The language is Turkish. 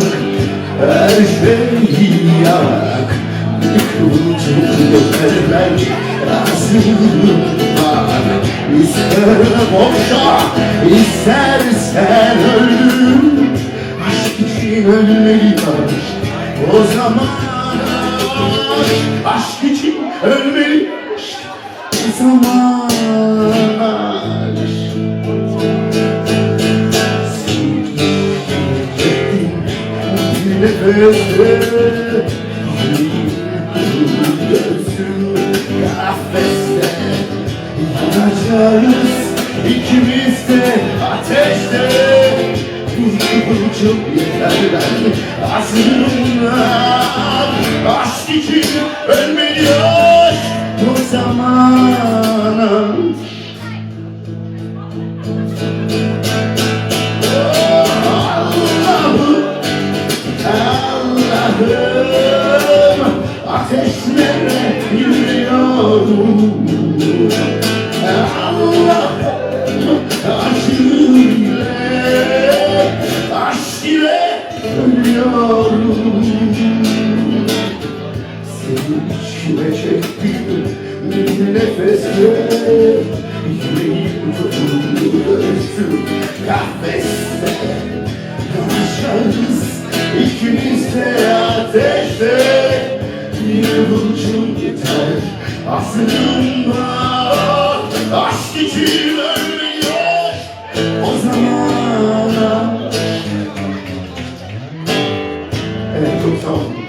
bırak Her şeyi yarak Vücudu vermek lazım var İster boşa istersen ölüm. Aşk için ölmeyi barış O zaman aşk, aşk için ölmeyi aşk O zaman Gözüm kafeste Yanacağız ikimiz de ateşte Kurtulacağım yeter ben Ağzımdan ikimiz de ateşte Bir buluşum yeter aslında Aşk için ölmüyor o zaman Evet çok sağ olun